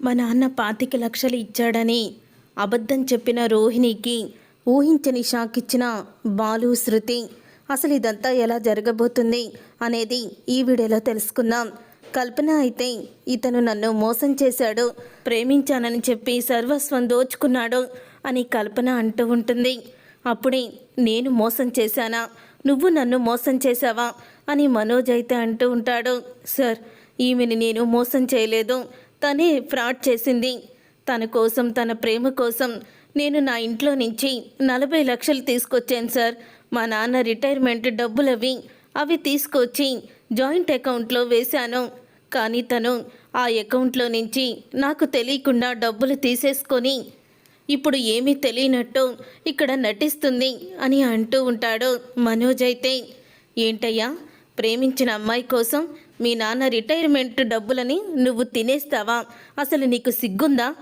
మా నాన్న పాతిక లక్షలు ఇచ్చాడని అబద్ధం చెప్పిన రోహిణికి ఊహించని షాక్ ఇచ్చిన బాలు శృతి అసలు ఇదంతా ఎలా జరగబోతుంది? అనేది ఈ వీడియోలో తెలుసుకుందాం. కల్పన అయితే ఇతను నన్ను మోసం చేశాడు ప్రేమించానని చెప్పి సర్వస్వం దోచుకున్నాడు అని కల్పన అంటూ ఉంటుంది. అప్పుడే నేను మోసం చేశానా? నువ్వు నన్ను మోసం చేశావా? అని మనోజ్ అయితే అంటూ ఉంటాడు. సార్ ఈమెని నేను మోసం చేయలేదు. తనే ఫ్రాడ్ చేసింది. తన కోసం తన ప్రేమ కోసం నేను నా ఇంట్లో నుంచి నలభై లక్షలు తీసుకొచ్చాను సార్. మా నాన్న రిటైర్మెంట్ డబ్బులు అవి అవి తీసుకొచ్చి జాయింట్ అకౌంట్లో వేశాను. కానీ తను ఆ అకౌంట్లో నుంచి నాకు తెలియకుండా డబ్బులు తీసేసుకొని ఇప్పుడు ఏమీ తెలియనట్టు ఇక్కడ నటిస్తుంది అని అంటూ ఉంటాడు మనోజ్ అయితే. ఏంటయ్యా ప్రేమించిన అమ్మాయి కోసం మీ నాన్న రిటైర్మెంట్ డబ్బులని నువ్వు తినేస్తావా? అసలు నీకు సిగ్గుందా?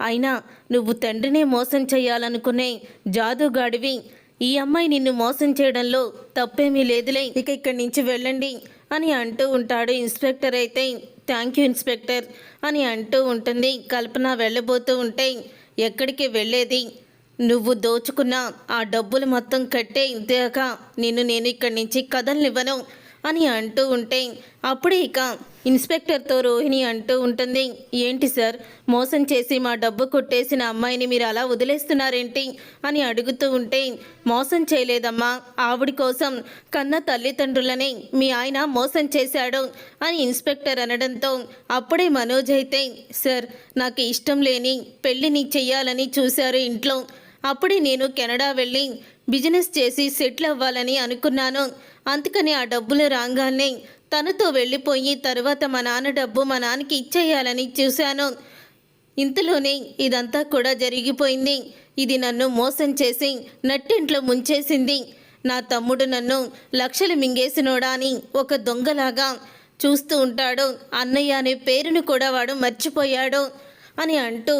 అయినా నువ్వు తండ్రినే మోసం చేయాలనుకునే జాదుగాడివి. ఈ అమ్మాయి నిన్ను మోసం చేయడంలో తప్పేమీ లేదులే. ఇక ఇక్కడి నుంచి వెళ్ళండి అని అంటూ ఉంటాడు ఇన్స్పెక్టర్ అయితే. థ్యాంక్ యూ ఇన్స్పెక్టర్ అని అంటూ ఉంటుంది. కల్పన వెళ్ళబోతూ ఉంటే ఎక్కడికి వెళ్ళేది? నువ్వు దోచుకున్న ఆ డబ్బులు మొత్తం కట్టే ఇంతేక నిన్ను నేను ఇక్కడి నుంచి కదలనివ్వను. అని అంటూ ఉంటే అప్పుడే ఇక ఇన్స్పెక్టర్తో రోహిణి అంటూ ఉంటుంది ఏంటి సార్ మోసం చేసి మా డబ్బు కొట్టేసిన అమ్మాయిని మీరు అలా వదిలేస్తున్నారేంటి? అని అడుగుతూ ఉంటే మోసం చేయలేదమ్మా ఆవిడ కోసం కన్న తల్లిదండ్రులనే మీ ఆయన మోసం చేశాడు అని ఇన్స్పెక్టర్ అనడంతో అప్పుడే మనోజ్ అయితే సార్ నాకు ఇష్టం లేని పెళ్ళిని చెయ్యాలని చూశారు ఇంట్లో. అప్పుడే నేను కెనడా వెళ్ళి బిజినెస్ చేసి సెటిల్ అవ్వాలని అనుకున్నాను. అందుకని ఆ డబ్బులు రాగానే తనతో వెళ్ళిపోయి తర్వాత మా నాన్న డబ్బు మా నాన్నకి ఇచ్చేయాలని చూశాను. ఇంతలోనే ఇదంతా కూడా జరిగిపోయింది. ఇది నన్ను మోసం చేసి నట్టింట్లో ముంచేసింది. నా తమ్ముడు నన్ను లక్షలు మింగేసినోడా అని ఒక దొంగలాగా చూస్తూ ఉంటాడు. అన్నయ్య అనే పేరును కూడా వాడు మర్చిపోయాడు అని అంటూ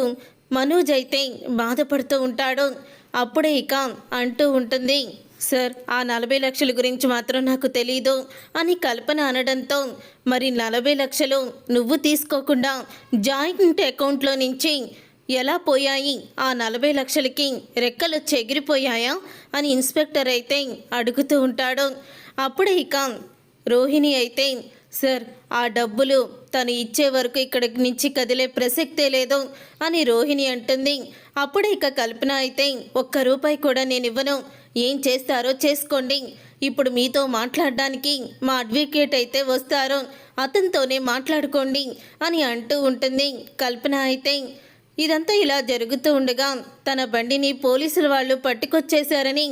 మనోజ్ అయితే బాధపడుతూ ఉంటాడు. అప్పుడే ఇక అంటూ ఉంటుంది సార్ ఆ నలభై లక్షల గురించి మాత్రం నాకు తెలీదు అని కల్పన అనడంతో మరి నలభై లక్షలు నువ్వు తీసుకోకుండా జాయింట్ అకౌంట్లో నుంచి ఎలా పోయాయి? ఆ నలభై లక్షలకి రెక్కలు చెగిరిపోయాయా అని ఇన్స్పెక్టర్ అయితే అడుగుతూ ఉంటాడు. అప్పుడే ఇక రోహిణి అయితే సార్ ఆ డబ్బులు తను ఇచ్చే వరకు ఇక్కడి నుంచి కదిలే ప్రసక్తే లేదు అని రోహిణి అంటుంది. అప్పుడే ఇక కల్పన అయితే ఒక్క రూపాయి కూడా నేను ఇవ్వను. ఏం చేస్తారో చేసుకోండి. ఇప్పుడు మీతో మాట్లాడడానికి మా అడ్వకేట్ అయితే వస్తారు. అతనితోనే మాట్లాడుకోండి అని అంటూ ఉంటుంది. కల్పన అయితే ఇదంతా ఇలా జరుగుతూ ఉండగా తన బండిని పోలీసుల వాళ్ళు పట్టుకొచ్చేశారని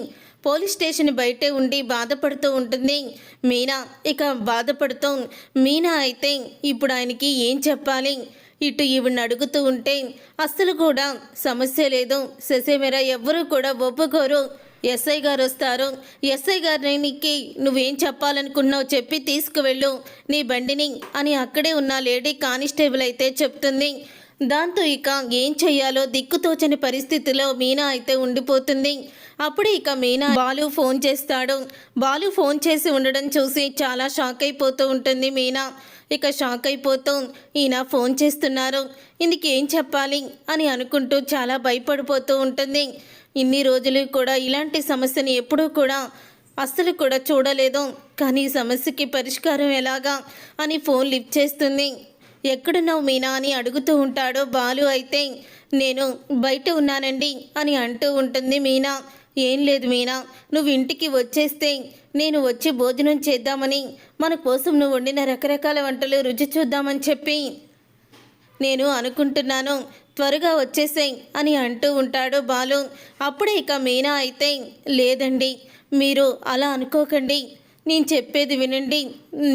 పోలీస్ స్టేషన్ బయటే ఉండి బాధపడుతూ ఉంటుంది మీనా. ఇక బాధపడుతూ మీనా అయితే ఇప్పుడు ఆయనకి ఏం చెప్పాలి? ఇటు ఈవిని అడుగుతూ ఉంటే అస్సలు కూడా సమస్య లేదు. శశిమేర ఎవ్వరూ కూడా ఒప్పుకోరు. ఎస్ఐ గారు వస్తారు. ఎస్ఐ గారికి నువ్వేం చెప్పాలనుకున్నావు చెప్పి తీసుకువెళ్ళు. నీ బండిని అని అక్కడే ఉన్న లేడీ కానిస్టేబుల్ అయితే చెప్తుంది. దాంతో ఇక ఏం చెయ్యాలో దిక్కుతోచని పరిస్థితిలో మీనా అయితే ఉండిపోతుంది. అప్పుడు ఇక మీనా బాలు ఫోన్ చేస్తాడు. బాలు ఫోన్ చేసి ఉండడం చూసి చాలా షాక్ అయిపోతూ ఉంటుంది మీనా. ఇక షాక్ అయిపోతూ ఈయన ఫోన్ చేస్తున్నారు. ఇందుకేం చెప్పాలి అని అనుకుంటూ చాలా భయపడిపోతూ ఉంటుంది. ఇన్ని రోజులు కూడా ఇలాంటి సమస్యని ఎప్పుడూ కూడా అస్సలు కూడా చూడలేదు. కానీ ఈ సమస్యకి పరిష్కారం ఎలాగా అని ఫోన్ లిఫ్ట్ చేస్తుంది. ఎక్కడున్నావు మీనా అని అడుగుతూ ఉంటాడో బాలు అయితే నేను బయట ఉన్నానండి అని అంటూ ఉంటుంది మీనా. ఏం లేదు మీనా నువ్వు ఇంటికి వచ్చేస్తే నేను వచ్చి భోజనం చేద్దామని మన కోసం నువ్వు వండిన రకరకాల వంటలు రుచి చూద్దామని చెప్పి నేను అనుకుంటున్నాను. త్వరగా వచ్చేసేయ్ అని అంటూ ఉంటాడు బాలు. అప్పుడే ఇక మీనా అయితే లేదండి మీరు అలా అనుకోకండి. నేను చెప్పేది వినండి.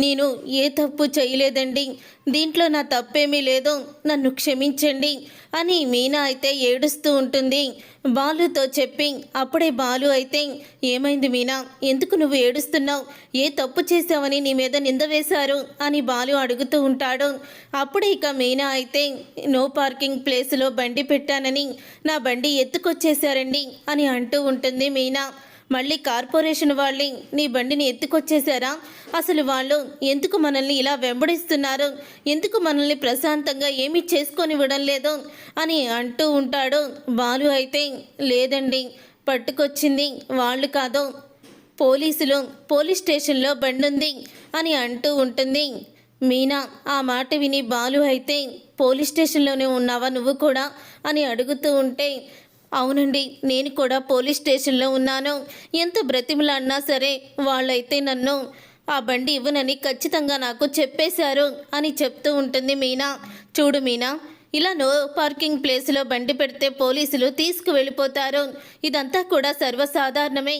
నేను ఏ తప్పు చేయలేదండి. దీంట్లో నా తప్పేమీ లేదు. నన్ను క్షమించండి అని మీనా అయితే ఏడుస్తూ ఉంటుంది. బాలుతో చెప్పి అప్పుడే బాలు అయితే ఏమైంది మీనా? ఎందుకు నువ్వు ఏడుస్తున్నావు? ఏ తప్పు చేసావని నీ మీద నింద వేశారు? అని బాలు అడుగుతూ ఉంటాడు. అప్పుడే ఇక మీనా అయితే నో పార్కింగ్ ప్లేస్లో బండి పెట్టానని నా బండి ఎత్తుకొచ్చేశారండి అని అంటూ ఉంటుంది మీనా. మళ్ళీ కార్పొరేషన్ వాళ్ళే నీ బండిని ఎత్తుకొచ్చేశారా? అసలు వాళ్ళు ఎందుకు మనల్ని ఇలా వెంబడిస్తున్నారు? ఎందుకు మనల్ని ప్రశాంతంగా ఏమీ చేసుకొనివ్వడం లేదు? అని అంటూ ఉంటాడు. బాలు అయితే లేదండి పట్టుకొచ్చింది. వాళ్ళు కాదు పోలీసులు పోలీస్ స్టేషన్లో బండుంది అని అంటూ ఉంటుంది. మీనా ఆ మాట విని బాలు అయితే పోలీస్ స్టేషన్లోనే ఉన్నావా నువ్వు కూడా? అని అడుగుతూ ఉంటే అవునండి నేను కూడా పోలీస్ స్టేషన్లో ఉన్నాను. ఎంత బ్రతిమలాడినా సరే వాళ్ళైతే నన్ను ఆ బండి ఇవ్వనని ఖచ్చితంగా నాకు చెప్పేశారు అని చెప్తూ ఉంటుంది మీనా. చూడు మీనా ఇలా నో పార్కింగ్ ప్లేస్లో బండి పెడితే పోలీసులు తీసుకువెళ్ళిపోతారు. ఇదంతా కూడా సర్వసాధారణమే.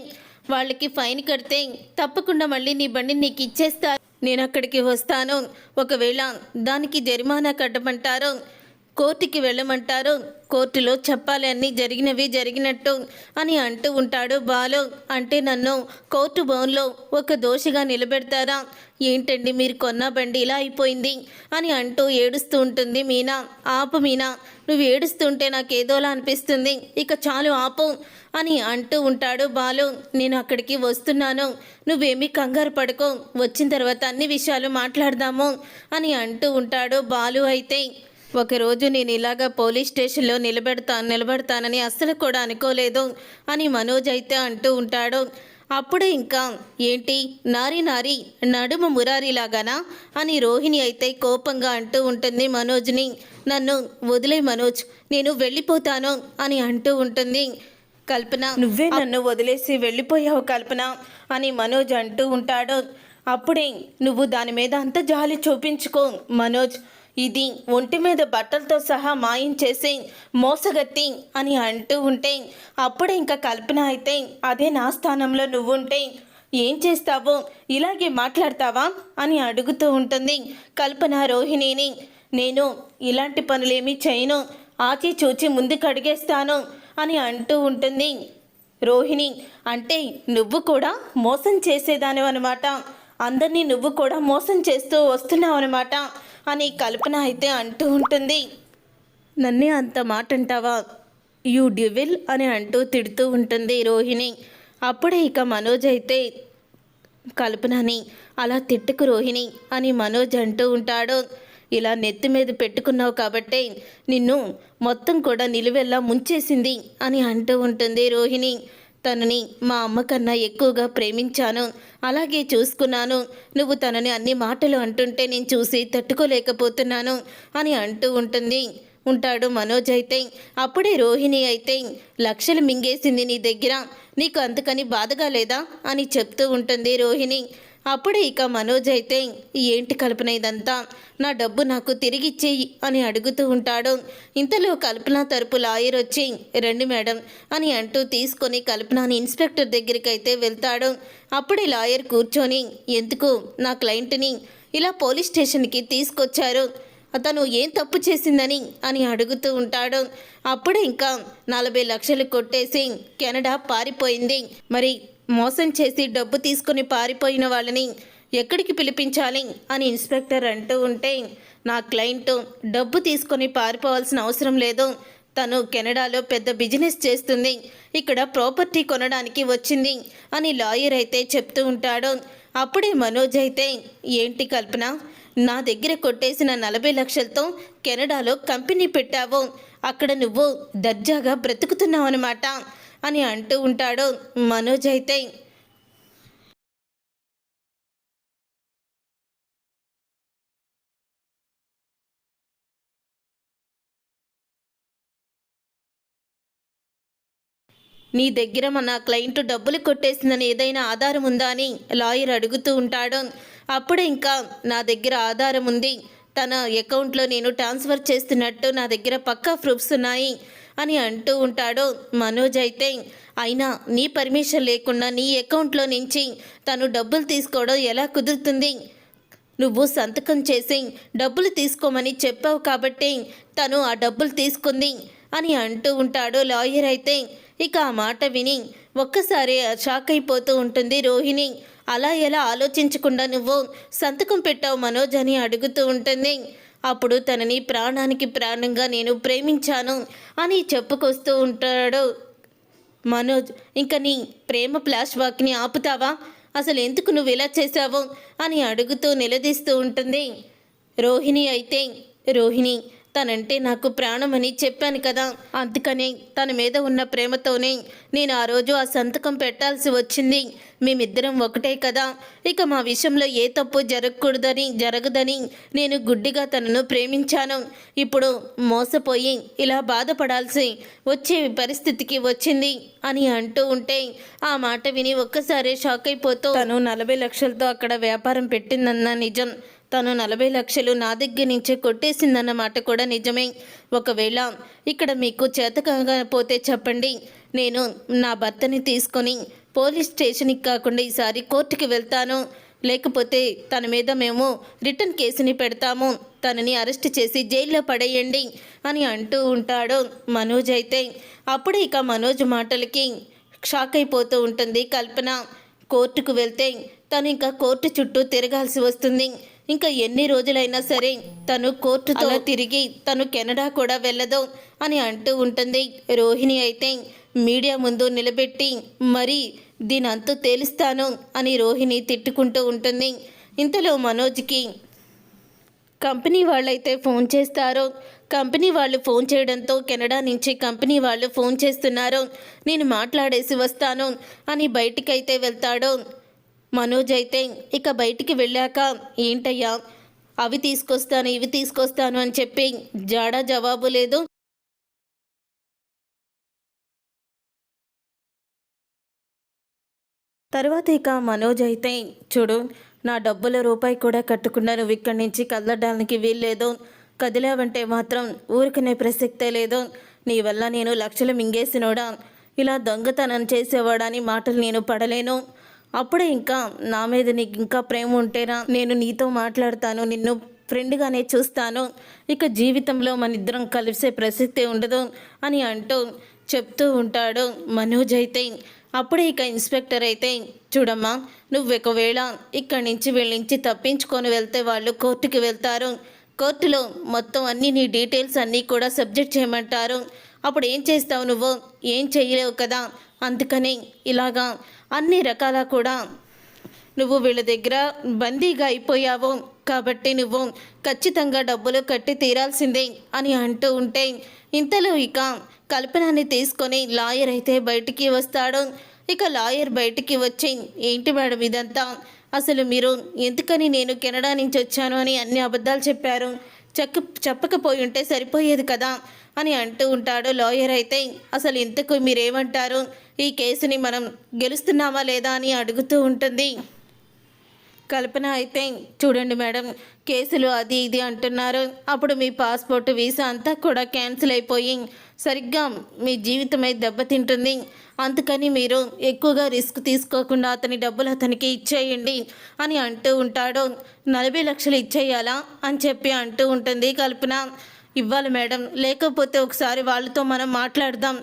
వాళ్ళకి ఫైన్ కడితే తప్పకుండా మళ్ళీ నీ బండి నీకు ఇచ్చేస్తారు. నేను అక్కడికి వస్తాను. ఒకవేళ దానికి జరిమానా కట్టమంటారు. కోర్టుకి వెళ్ళమంటారు. కోర్టులో చెప్పాలి అన్ని జరిగినవి జరిగినట్టు అని అంటూ ఉంటాడు బాలు. అంటే నన్ను కోర్టు భవన్లో ఒక దోషిగా నిలబెడతారా? ఏంటండి మీరు కొన్న బండి ఇలా అయిపోయింది? అని అంటూ ఏడుస్తూ ఉంటుంది మీనా. ఆపు మీనా నువ్వు ఏడుస్తుంటే నాకు ఏదోలా అనిపిస్తుంది. ఇక చాలు ఆపు అని అంటూ ఉంటాడు బాలు. నేను అక్కడికి వస్తున్నాను. నువ్వేమీ కంగారు పడుకో. వచ్చిన తర్వాత అన్ని విషయాలు మాట్లాడదాము అని అంటూ ఉంటాడు బాలు అయితే. ఒకరోజు నేను ఇలాగా పోలీస్ స్టేషన్లో నిలబెడతాను నిలబెడతానని అస్సలు కూడా అనుకోలేదు అని మనోజ్ అయితే అంటూ ఉంటాడు. అప్పుడే ఇంకా ఏంటి? నారి నారి నడుము మురారిలాగానా? అని రోహిణి అయితే కోపంగా అంటూ ఉంటుంది మనోజ్ని. నన్ను వదిలే మనోజ్ నేను వెళ్ళిపోతాను అని అంటూ ఉంటుంది కల్పన. నువ్వే నన్ను వదిలేసి వెళ్ళిపోయావు కల్పన అని మనోజ్ అంటూ ఉంటాడు. అప్పుడే నువ్వు దాని మీద అంత జాలి చూపించుకో మనోజ్. ఇది ఒంటి మీద బట్టలతో సహా మాయించేసి మోసగత్తి అని అంటూ ఉంటే అప్పుడే ఇంకా కల్పన అయితే అదే నా స్థానంలో నువ్వుంటే ఏం చేస్తావో ఇలాగే మాట్లాడతావా అని అడుగుతూ ఉంటుంది కల్పన రోహిణిని. నేను ఇలాంటి పనులేమీ చేయను ఆచి చూచి ముందుకు అడిగేస్తాను అని అంటూ ఉంటుంది రోహిణి. అంటే నువ్వు కూడా మోసం చేసేదానివన్నమాట అనమాట అందరినీ నువ్వు కూడా మోసం చేస్తూ వస్తున్నావు అనమాట అని కల్పన అయితే అంటూ ఉంటుంది. నన్నే అంత మాట అంటావా యూ డివిల్ అని అంటూ తిడుతూ ఉంటుంది రోహిణి. అప్పుడే ఇక మనోజ్ అయితే కల్పనని అలా తిట్టుకు రోహిణి అని మనోజ్ అంటూ ఉంటాడు. ఇలా నెత్తి మీద పెట్టుకున్నావు కాబట్టే నిన్ను మొత్తం కూడా నిలువెల్లా ముంచేసింది అని అంటూ ఉంటుంది రోహిణి. తనని మా అమ్మ కన్నా ఎక్కువగా ప్రేమించాను. అలాగే చూసుకున్నాను. నువ్వు తనని అన్ని మాటలు అంటుంటే నేను చూసి తట్టుకోలేకపోతున్నాను అని అంటూ ఉంటుంది. ఉంటాడు మనోజ్ అయితే. అప్పుడే రోహిణి అయితే లక్షలు మింగేసింది నీ దగ్గర. నీకు అందుకని బాధగా లేదా అని చెప్తూ ఉంటుంది రోహిణి. అప్పుడే ఇక మనోజ్ అయితే ఏంటి కల్పన ఇదంతా? నా డబ్బు నాకు తిరిగిచ్చేయి అని అడుగుతూ ఉంటాడు. ఇంతలో కల్పన తరపు లాయర్ వచ్చి రండి మేడం అని అంటూ తీసుకొని కల్పనని ఇన్స్పెక్టర్ దగ్గరికి అయితే వెళ్తాడు. అప్పుడే లాయర్ కూర్చొని ఎందుకు? నా క్లయింట్ని ఇలా పోలీస్ స్టేషన్కి తీసుకొచ్చారు. అతను ఏం తప్పు చేసిందని అని అడుగుతూ ఉంటాడు. అప్పుడే ఇంకా నలభై లక్షలు కొట్టేసి కెనడా పారిపోయింది. మరి మోసం చేసి డబ్బు తీసుకుని పారిపోయిన వాళ్ళని ఎక్కడికి పిలిపించాలి అని ఇన్స్పెక్టర్ అంటూ ఉంటే నా క్లయింట్ డబ్బు తీసుకొని పారిపోవాల్సిన అవసరం లేదు. తను కెనడాలో పెద్ద బిజినెస్ చేస్తుంది. ఇక్కడ ప్రాపర్టీ కొనడానికి వచ్చింది అని లాయర్ అయితే చెప్తూ ఉంటాడు. అప్పుడే మనోజ్ అయితే ఏంటి కల్పన? నా దగ్గర కొట్టేసిన నలభై లక్షలతో కెనడాలో కంపెనీ పెట్టావు. అక్కడ నువ్వు దర్జాగా బ్రతుకుతున్నావు అనమాట అని అంటూ ఉంటాడు మనోజ్ అయితే. నీ దగ్గర మన క్లయింట్ డబ్బులు కొట్టేసిందని ఏదైనా ఆధారం ఉందా అని లాయర్ అడుగుతూ ఉంటాడు. అప్పుడు ఇంకా నా దగ్గర ఆధారం ఉంది. తన అకౌంట్లో నేను ట్రాన్స్ఫర్ చేస్తున్నట్టు నా దగ్గర పక్కా ప్రూఫ్స్ ఉన్నాయి. అని అంటూ ఉంటాడు. మనోజ్ అయితే అయినా నీ పర్మిషన్ లేకుండా నీ అకౌంట్లో నుంచి తను డబ్బులు తీసుకోవడం ఎలా కుదురుతుంది? నువ్వు సంతకం చేసి డబ్బులు తీసుకోమని చెప్పావు కాబట్టి తను ఆ డబ్బులు తీసుకుంది అని అంటూ ఉంటాడు లాయర్ అయితే. ఇక ఆ మాట విని ఒక్కసారి షాక్ అయిపోతూ ఉంటుంది రోహిణి. అలా ఎలా ఆలోచించకుండా నువ్వు సంతకం పెట్టావు మనోజ్? అని అడుగుతూ ఉంటుంది. అప్పుడు తనని ప్రాణానికి ప్రాణంగా నేను ప్రేమించాను అని చెప్పుకొస్తూ ఉంటాడు. మనోజ్ ఇంక నీ ప్రేమ ఫ్లాష్ వాక్ని ఆపుతావా? అసలు ఎందుకు నువ్వు ఇలా చేశావు? అని అడుగుతూ నిలదీస్తూ ఉంటుంది. రోహిణి అయితే రోహిణి తనంటే నాకు ప్రాణమని చెప్పాను కదా. అందుకనే తన మీద ఉన్న ప్రేమతోనే నేను ఆ రోజు ఆ సంతకం పెట్టాల్సి వచ్చింది. మేమిద్దరం ఒకటే కదా. ఇక మా విషయంలో ఏ తప్పు జరగకూడదని జరగదని నేను గుడ్డిగా తనను ప్రేమించాను. ఇప్పుడు మోసపోయి ఇలా బాధపడాల్సి వచ్చే పరిస్థితికి వచ్చింది అని అంటూ ఉంటే ఆ మాట విని ఒక్కసారి షాక్ అయిపోతూ తను నలభై లక్షలతో అక్కడ వ్యాపారం పెట్టిందన్న నిజం తను నలభై లక్షలు నా దగ్గర నుంచే కొట్టేసిందన్న మాట కూడా నిజమే. ఒకవేళ ఇక్కడ మీకు చేతకాకపోతే చెప్పండి. నేను నా భర్తని తీసుకొని పోలీస్ స్టేషన్కి కాకుండా ఈసారి కోర్టుకి వెళ్తాను. లేకపోతే తన మీద మేము రిటర్న్ కేసుని పెడతాము. తనని అరెస్ట్ చేసి జైల్లో పడేయండి అని అంటూ ఉంటాడు మనోజ్ అయితే. అప్పుడే ఇక మనోజ్ మాటలకి షాక్ అయిపోతూ ఉంటుంది. కల్పన కోర్టుకు వెళ్తే తను ఇంకా కోర్టు చుట్టూ తిరగాల్సి వస్తుంది. ఇంకా ఎన్ని రోజులైనా సరే తను కోర్టుతో తిరిగి తను కెనడా కూడా వెళ్ళదు అని అంటూ ఉంటుంది. రోహిణి అయితే మీడియా ముందు నిలబెట్టి మరి దీని అంతు తేలుస్తాను అని రోహిణి తిట్టుకుంటూ ఉంటుంది. ఇంతలో మనోజ్కి కంపెనీ వాళ్ళైతే ఫోన్ చేస్తారు. కంపెనీ వాళ్ళు ఫోన్ చేయడంతో కెనడా నుంచి కంపెనీ వాళ్ళు ఫోన్ చేస్తున్నారు. నేను మాట్లాడేసి వస్తాను అని బయటికైతే వెళ్తాడు. మనోజ్ అయితే ఇక బయటికి వెళ్ళాక ఏంటయ్యా అవి తీసుకొస్తాను ఇవి తీసుకొస్తాను అని చెప్పి జాడా జవాబు లేదు. తర్వాత ఇక మనోజ్ అయితే చూడు నా డబ్బుల రూపాయి కూడా కట్టుకున్నా నువ్వు ఇక్కడి నుంచి కదలడానికి వీల్లేదు. కదిలావంటే మాత్రం ఊరికనే ప్రసక్తే లేదు. నీ వల్ల నేను లక్షలు మింగేసినోడా? ఇలా దొంగతనం చేసేవాడని మాటలు నేను పడలేను. అప్పుడే ఇంకా నా మీద నీకు ఇంకా ప్రేమ ఉంటేనా నేను నీతో మాట్లాడతాను నిన్ను ఫ్రెండ్గానే చూస్తాను ఇక జీవితంలో మన ఇద్దరం కలిసే ప్రసక్తే ఉండదు అని అంటూ చెప్తూ ఉంటాడు మనోజ్ అయితే. అప్పుడే ఇక ఇన్స్పెక్టర్ అయితే చూడమ్మా నువ్వు ఒకవేళ ఇక్కడి నుంచి వీళ్ళ నుంచి తప్పించుకొని వెళ్తే వాళ్ళు కోర్టుకి వెళ్తారు. కోర్టులో మొత్తం అన్ని నీ డీటెయిల్స్ అన్నీ కూడా సబ్జెక్ట్ చేయమంటారు. అప్పుడు ఏం చేస్తావు నువ్వు? ఏం చేయలేవు కదా? అందుకని ఇలాగా అన్ని రకాల కూడా నువ్వు వీళ్ళ దగ్గర బందీగా అయిపోయావు కాబట్టి నువ్వు ఖచ్చితంగా డబ్బులు కట్టి తీరాల్సిందే అని అంటూ ఉంటే ఇంతలో ఇక కల్పనాన్ని తీసుకొని లాయర్ అయితే బయటికి వస్తాడు. ఇక లాయర్ బయటికి వచ్చి ఏంటి మేడం ఇదంతా? అసలు మీరు ఎందుకని నేను కెనడా నుంచి వచ్చాను అని అన్ని అబద్ధాలు చెప్పారు. చెక్క చెప్పకపోయి ఉంటే సరిపోయేది కదా అని అంటూ ఉంటాడు లాయర్ అయితే అసలు ఇంతకు మీరేమంటారు? ఈ కేసుని మనం గెలుస్తున్నామా లేదా? అని అడుగుతూ ఉంటుంది. కల్పన అయితే చూడండి మేడం కేసులు అది ఇది అంటున్నారు. అప్పుడు మీ పాస్పోర్ట్ వీసా అంతా కూడా క్యాన్సిల్ అయిపోయి సరిగ్గా మీ జీవితమే దెబ్బతింటుంది. అందుకని మీరు ఎక్కువగా రిస్క్ తీసుకోకుండా అతని డబ్బులు అతనికి ఇచ్చేయండి అని అంటూ ఉంటాడు. నలభై లక్షలు ఇచ్చేయాలా? అని చెప్పి అంటూ ఉంటుంది కల్పన. ఇవ్వాలి మేడం లేకపోతే ఒకసారి వాళ్ళతో మనం మాట్లాడదాం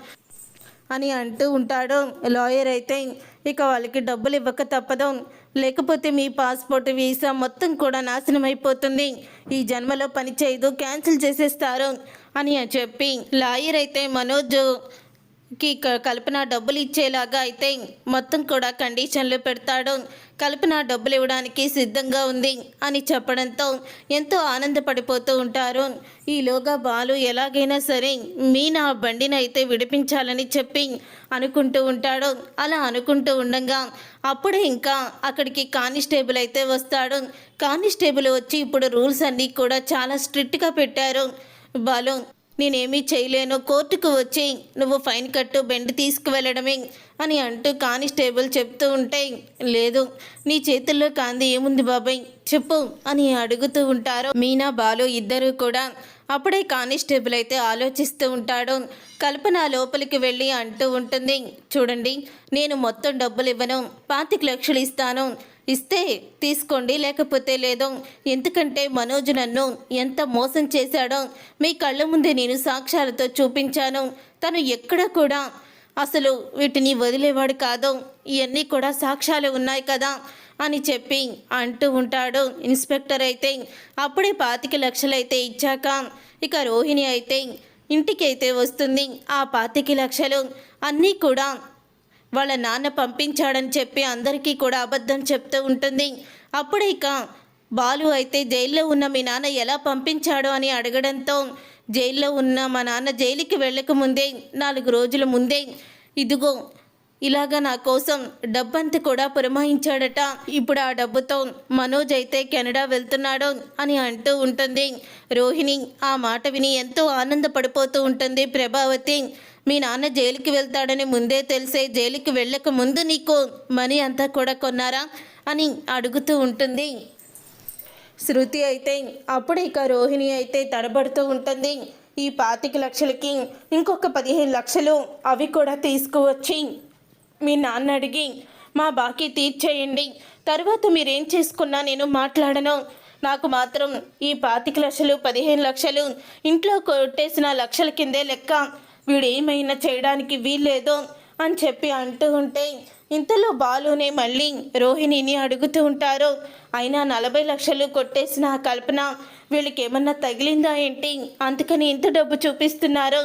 అని అంటూ ఉంటాడు. లాయర్ అయితే ఇక వాళ్ళకి డబ్బులు ఇవ్వక తప్పదు. లేకపోతే మీ పాస్పోర్ట్ వీసా మొత్తం కూడా నాశనం అయిపోతుంది. ఈ జన్మలో పని చేయదు క్యాన్సిల్ చేసేస్తారు అని చెప్పి లాయర్ అయితే మనోజ్. కి క- కల్పన డబ్బులు ఇచ్చేలాగా అయితే మొత్తం కూడా కండిషన్లు పెడతాడు. కల్పన డబ్బులు ఇవ్వడానికి సిద్ధంగా ఉంది అని చెప్పడంతో ఎంతో ఆనందపడిపోతూ ఉంటారు. ఈలోగా బాలు ఎలాగైనా సరే మీనా నా బండిని అయితే విడిపించాలని చెప్పి అనుకుంటూ ఉంటాడు. అలా అనుకుంటూ ఉండగా అప్పుడే ఇంకా అక్కడికి కానిస్టేబుల్ అయితే వస్తాడు. కానిస్టేబుల్ వచ్చి ఇప్పుడు రూల్స్ అన్నీ కూడా చాలా స్ట్రిక్ట్గా పెట్టారు. బాలు నేనేమీ చేయలేను. కోర్టుకు వచ్చి నువ్వు ఫైన్ కట్టు బెండ్ తీసుకువెళ్ళడమే అని అంటూ కానిస్టేబుల్ చెప్తూ ఉంటే లేదు నీ చేతుల్లో కాంది ఏముంది బాబాయ్? చెప్పు అని అడుగుతూ ఉంటారు. మీనా బాలు ఇద్దరు కూడా అప్పుడే కానిస్టేబుల్ అయితే ఆలోచిస్తూ ఉంటాడు. కల్పన లోపలికి వెళ్ళి అంటూ ఉంటుంది. చూడండి నేను మొత్తం డబ్బులు ఇవ్వను. పాతిక లక్షలు ఇస్తాను. ఇస్తే తీసుకోండి లేకపోతే లేదో. ఎందుకంటే మనోజ్ నన్ను ఎంత మోసం చేశాడో మీ కళ్ళ ముందే నేను సాక్ష్యాలతో చూపించాను. తను ఎక్కడ కూడా అసలు వీటిని వదిలేవాడు కాదు. ఇవన్నీ కూడా సాక్ష్యాలు ఉన్నాయి కదా అని చెప్పి అంటూ ఉంటాడు ఇన్స్పెక్టర్ అయితే. అప్పుడే పాతిక లక్షలైతే ఇచ్చాక ఇక రోహిణి అయితే ఇంటికైతే వస్తుంది. ఆ పాతికి లక్షలు అన్నీ కూడా వాళ్ళ నాన్న పంపించాడని చెప్పి అందరికీ కూడా అబద్ధం చెప్తూ ఉంటుంది. అప్పుడే ఇక బాలు అయితే జైల్లో ఉన్న మీ నాన్న ఎలా పంపించాడో అని అడగడంతో జైల్లో ఉన్న మా నాన్న జైలుకి వెళ్ళక ముందే నాలుగు రోజుల ముందే ఇదిగో ఇలాగ నా కోసం డబ్బంతా కూడా పురమాయించాడట. ఇప్పుడు ఆ డబ్బుతో మనోజ్ అయితే కెనడా వెళ్తున్నాడు అని అంటూ ఉంటుంది. రోహిణి ఆ మాట విని ఎంతో ఆనందపడిపోతూ ఉంటుంది ప్రభావతి. మీ నాన్న జైలుకి వెళ్తాడని ముందే తెలిసే జైలుకి వెళ్ళక ముందు నీకు మనీ అంతా కూడా కొన్నారా అని అడుగుతూ ఉంటుంది. శృతి అయితే అప్పుడు ఇక రోహిణి అయితే తడబడుతూ ఉంటుంది. ఈ పాతిక లక్షలకి ఇంకొక పదిహేను లక్షలు అవి కూడా తీసుకువచ్చి మీ నాన్న అడిగి మా బాకీ తీర్చేయండి. తర్వాత మీరేం చేసుకున్నా నేను మాట్లాడను. నాకు మాత్రం ఈ పాతిక లక్షలు పదిహేను లక్షలు ఇంట్లో కొట్టేసిన లక్షల కిందే లెక్క. వీడు ఏమైనా చేయడానికి వీల్లేదు అని చెప్పి అంటూ ఉంటే ఇంతలో బాలునే మళ్ళీ రోహిణిని అడుగుతూ ఉంటారు. అయినా నలభై లక్షలు కొట్టేసిన కల్పన వీళ్ళకి ఏమన్నా తగిలిందా ఏంటి? అందుకని ఇంత డబ్బు చూపిస్తున్నారు.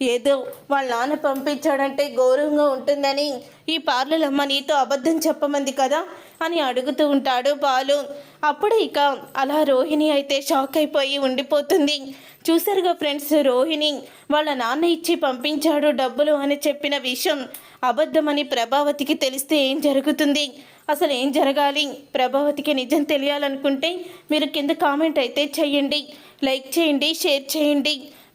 ఏదో వాళ్ళ నాన్న పంపించాడంటే గౌరవంగా ఉంటుందని ఈ పార్లర్ అమ్మ నీతో అబద్ధం చెప్పమంది కదా అని అడుగుతూ ఉంటాడు బాలు. అప్పుడు ఇక అలా రోహిణి అయితే షాక్ అయిపోయి ఉండిపోతుంది. చూసారుగా ఫ్రెండ్స్ రోహిణి వాళ్ళ నాన్న ఇచ్చి పంపించాడు డబ్బులు అని చెప్పిన విషయం అబద్ధమని ప్రభావతికి తెలిస్తే ఏం జరుగుతుంది? అసలు ఏం జరగాలి? ప్రభావతికి నిజం తెలియాలనుకుంటే మీరు కింద కామెంట్ అయితే చేయండి. లైక్ చేయండి షేర్ చేయండి.